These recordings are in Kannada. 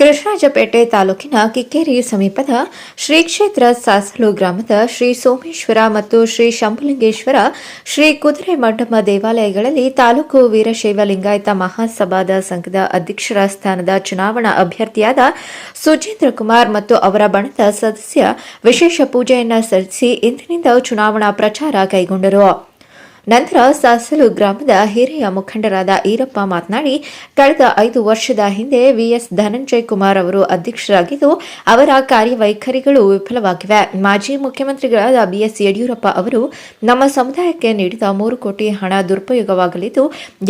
ಕೃಷ್ಣರಾಜಪೇಟೆ ತಾಲೂಕಿನ ಕಿಕ್ಕೇರಿ ಸಮೀಪದ ಶ್ರೀ ಕ್ಷೇತ್ರ ಸಾಸಲು ಗ್ರಾಮದ ಶ್ರೀ ಸೋಮೇಶ್ವರ ಮತ್ತು ಶ್ರೀ ಶಂಭುಲಿಂಗೇಶ್ವರ ಶ್ರೀ ಕುದುರೆ ಮಂಡಪ ದೇವಾಲಯಗಳಲ್ಲಿ ತಾಲೂಕು ವೀರಶೈವ ಲಿಂಗಾಯತ ಮಹಾಸಭಾದ ಸಂಘದ ಅಧ್ಯಕ್ಷರ ಸ್ಥಾನದ ಚುನಾವಣಾ ಅಭ್ಯರ್ಥಿಯಾದ ಸುಜೇಂದ್ರ ಕುಮಾರ್ ಮತ್ತು ಅವರ ಬಣದ ಸದಸ್ಯ ವಿಶೇಷ ಪೂಜೆಯನ್ನು ಸಲ್ಲಿಸಿ ಇಂದಿನಿಂದ ಚುನಾವಣಾ ಪ್ರಚಾರ ಕೈಗೊಂಡರು. ನಂತರ ಸಾಸಲು ಗ್ರಾಮದ ಹಿರಿಯ ಮುಖಂಡರಾದ ಈರಪ್ಪ ಮಾತನಾಡಿ, ಕಳೆದ ಐದು ವರ್ಷದ ಹಿಂದೆ ವಿಎಸ್ ಧನಂಜಯ್ ಕುಮಾರ್ ಅವರು ಅಧ್ಯಕ್ಷರಾಗಿದ್ದು, ಅವರ ಕಾರ್ಯವೈಖರಿಗಳು ವಿಫಲವಾಗಿವೆ. ಮಾಜಿ ಮುಖ್ಯಮಂತ್ರಿಗಳಾದ ಬಿಎಸ್ ಯಡಿಯೂರಪ್ಪ ಅವರು, ನಮ್ಮ ಸಮುದಾಯಕ್ಕೆ ನೀಡಿದ ಮೂರು ಕೋಟಿ ಹಣ ದುರುಪಯೋಗವಾಗಲಿದ್ದು,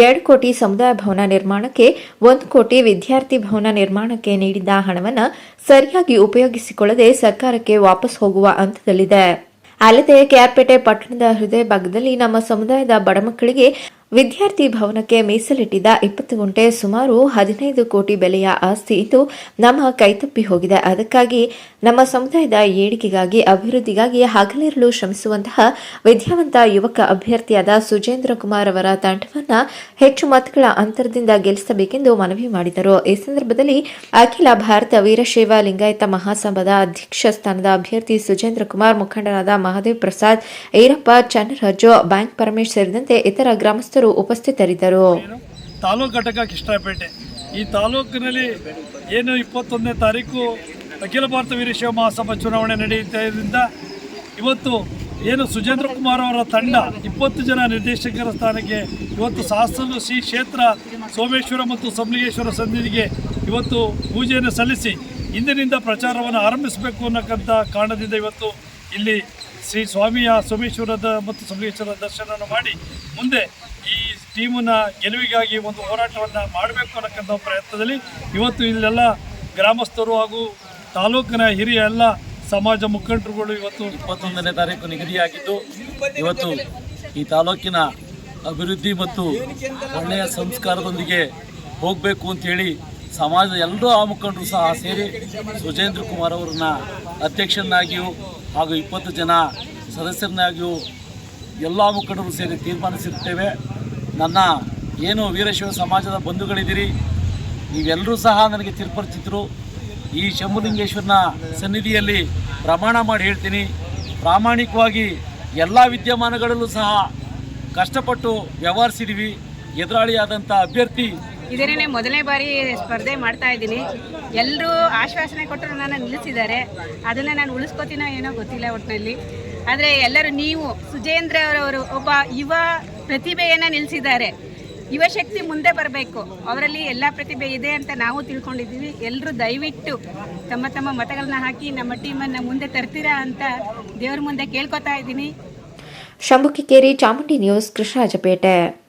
ಎರಡು ಕೋಟಿ ಸಮುದಾಯ ಭವನ ನಿರ್ಮಾಣಕ್ಕೆ, ಒಂದು ಕೋಟಿ ವಿದ್ಯಾರ್ಥಿ ಭವನ ನಿರ್ಮಾಣಕ್ಕೆ ನೀಡಿದ್ದ ಹಣವನ್ನು ಸರಿಯಾಗಿ ಉಪಯೋಗಿಸಿಕೊಳ್ಳದೆ ಸರ್ಕಾರಕ್ಕೆ ವಾಪಸ್ ಹೋಗುವ ಹಂತದಲ್ಲಿದೆ. ಅಲ್ಲದೆ ಕೆಆರ್ಪೇಟೆ ಪಟ್ಟಣದ ಹೃದಯ ಭಾಗದಲ್ಲಿ ನಮ್ಮ ಸಮುದಾಯದ ಬಡ ಮಕ್ಕಳಿಗೆ ವಿದ್ಯಾರ್ಥಿ ಭವನಕ್ಕೆ ಮೀಸಲಿಟ್ಟಿದ್ದ ಇಪ್ಪತ್ತು ಗುಂಟೆ ಸುಮಾರು ಹದಿನೈದು ಕೋಟಿ ಬೆಲೆಯ ಆಸ್ತಿ ಇದ್ದು ನಮ್ಮ ಕೈತಪ್ಪಿ ಹೋಗಿದೆ. ಅದಕ್ಕಾಗಿ ನಮ್ಮ ಸಮುದಾಯದ ಏಳಿಗೆಗಾಗಿ, ಅಭಿವೃದ್ಧಿಗಾಗಿ ಹಗಲಿರಲು ಶ್ರಮಿಸುವಂತಹ ವಿದ್ಯಾವಂತ ಯುವಕ ಅಭ್ಯರ್ಥಿಯಾದ ಸುಜೇಂದ್ರ ಕುಮಾರ್ ಅವರ ತಂಡವನ್ನ ಹೆಚ್ಚು ಮತಗಳ ಅಂತರದಿಂದ ಗೆಲ್ಲಿಸಬೇಕೆಂದು ಮನವಿ ಮಾಡಿದರು. ಈ ಸಂದರ್ಭದಲ್ಲಿ ಅಖಿಲ ಭಾರತ ವೀರಶೈವ ಲಿಂಗಾಯತ ಮಹಾಸಭಾದ ಅಧ್ಯಕ್ಷ ಸ್ಥಾನದ ಅಭ್ಯರ್ಥಿ ಸುಜೇಂದ್ರ ಕುಮಾರ್ ಮುಖಂಡರಾದ ಮಹಾದೇವ್ ಪ್ರಸಾದ್, ಈರಪ್ಪ, ಚನ್ನರಾಜು, ಬ್ಯಾಂಕ್ ಪರಮೇಶ್ ಸೇರಿದಂತೆ ಇತರ ಗ್ರಾಮಸ್ಥರು ಉಪಸ್ಥಿತರಿದ್ದರು. ತಾಲೂಕು ಘಟಕ ಕೃಷ್ಣಪೇಟೆ ಈ ತಾಲೂಕಿನಲ್ಲಿ ಏನು ಇಪ್ಪತ್ತೊಂದನೇ ತಾರೀಕು ಅಖಿಲ ಭಾರತ ವೀರಶೈವ ಮಹಾಸಭಾ ಚುನಾವಣೆ ನಡೆಯುತ್ತಿದ್ದರಿಂದ ಇವತ್ತು ಏನು ಸುಜೇಂದ್ರ ಕುಮಾರ್ ಅವರ ತಂಡ ಇಪ್ಪತ್ತು ಜನ ನಿರ್ದೇಶಕರ ಸ್ಥಾನಕ್ಕೆ ಇವತ್ತು ಸಾಸಲು ಶ್ರೀ ಕ್ಷೇತ್ರ ಸೋಮೇಶ್ವರ ಮತ್ತು ಸಮಲಿಂಗೇಶ್ವರ ಸನ್ನಿಧಿಗೆ ಇವತ್ತು ಪೂಜೆಯನ್ನು ಸಲ್ಲಿಸಿ, ಇಂದಿನಿಂದ ಪ್ರಚಾರವನ್ನು ಆರಂಭಿಸಬೇಕು ಅನ್ನಕ್ಕಂಥ ಕಾರಣದಿಂದ ಇವತ್ತು ಇಲ್ಲಿ ಶ್ರೀ ಸ್ವಾಮಿಯ ಸೋಮೇಶ್ವರದ ಮತ್ತು ಸೋಮೇಶ್ವರ ದರ್ಶನವನ್ನು ಮಾಡಿ ಮುಂದೆ ಈ ಟೀಮನ್ನ ಗೆಲುವಿಗಾಗಿ ಒಂದು ಹೋರಾಟವನ್ನು ಮಾಡಬೇಕು ಅನ್ನಕ್ಕಂಥ ಪ್ರಯತ್ನದಲ್ಲಿ ಇವತ್ತು ಇಲ್ಲೆಲ್ಲ ಗ್ರಾಮಸ್ಥರು ಹಾಗೂ ತಾಲೂಕಿನ ಹಿರಿಯ ಎಲ್ಲ ಸಮಾಜ ಮುಖಂಡರುಗಳು ಇವತ್ತು ಇಪ್ಪತ್ತೊಂದನೇ ತಾರೀಕು ನಿಗದಿಯಾಗಿದ್ದು, ಇವತ್ತು ಈ ತಾಲೂಕಿನ ಅಭಿವೃದ್ಧಿ ಮತ್ತು ಒಳ್ಳೆಯ ಸಂಸ್ಕಾರದೊಂದಿಗೆ ಹೋಗಬೇಕು ಅಂತೇಳಿ ಸಮಾಜದ ಎಲ್ಲರೂ ಆ ಮುಖಂಡರು ಸಹ ಸೇರಿ ಸುಜೇಂದ್ರ ಕುಮಾರ್ ಅವರನ್ನ ಅಧ್ಯಕ್ಷರನ್ನಾಗಿಯೂ ಹಾಗೂ ಇಪ್ಪತ್ತು ಜನ ಸದಸ್ಯರನ್ನಾಗಿಯೂ ಎಲ್ಲ ಮುಖಂಡರು ಸೇರಿ ತೀರ್ಮಾನಿಸಿರ್ತೇವೆ. ನನ್ನ ಏನು ವೀರಶೈವ ಸಮಾಜದ ಬಂಧುಗಳಿದ್ದೀರಿ, ನೀವೆಲ್ಲರೂ ಸಹ ನನಗೆ ತೀರ್ಪರಿಸಿದ್ರು. ಈ ಶಂಭುಲಿಂಗೇಶ್ವರನ ಸನ್ನಿಧಿಯಲ್ಲಿ ಪ್ರಮಾಣ ಮಾಡಿ ಹೇಳ್ತೀನಿ. ಪ್ರಾಮಾಣಿಕವಾಗಿ ಎಲ್ಲ ವಿದ್ಯಮಾನಗಳಲ್ಲೂ ಸಹ ಕಷ್ಟಪಟ್ಟು ವ್ಯವಹರಿಸಿದ್ದೀವಿ ಎದುರಾಳಿಯಾದಂಥ ಅಭ್ಯರ್ಥಿ ಇದೇನೇ ಮೊದಲನೇ ಬಾರಿ ಸ್ಪರ್ಧೆ ಮಾಡ್ತಾ ಇದ್ದೀನಿ. ಎಲ್ಲರೂ ಆಶ್ವಾಸನೆ ಕೊಟ್ಟರು ನನ್ನ ನಿಲ್ಲಿಸಿದ್ದಾರೆ. ಅದನ್ನು ನಾನು ಉಳಿಸ್ಕೋತೀನೋ ಏನೋ ಗೊತ್ತಿಲ್ಲ ಒಟ್ಟಿನಲ್ಲಿ ಆದರೆ ಎಲ್ಲರೂ ನೀವು, ಸುಜೇಂದ್ರ ಅವರವರು ಒಬ್ಬ ಯುವ ಪ್ರತಿಭೆಯನ್ನು ನಿಲ್ಲಿಸಿದ್ದಾರೆ. ಯುವಶಕ್ತಿ ಮುಂದೆ ಬರಬೇಕು. ಅವರಲ್ಲಿ ಎಲ್ಲ ಪ್ರತಿಭೆ ಇದೆ ಅಂತ ನಾವು ತಿಳ್ಕೊಂಡಿದ್ದೀವಿ. ಎಲ್ಲರೂ ದಯವಿಟ್ಟು ತಮ್ಮ ತಮ್ಮ ಮತಗಳನ್ನ ಹಾಕಿ ನಮ್ಮ ಟೀಮನ್ನು ಮುಂದೆ ತರ್ತೀರಾ ಅಂತ ದೇವ್ರ ಮುಂದೆ ಕೇಳ್ಕೊತಾ ಇದ್ದೀನಿ. ಶಂಭುಕಿಕೇರಿ ಚಾಮುಂಡಿ ನ್ಯೂಸ್ ಕೃಷ್ಣರಾಜಪೇಟೆ.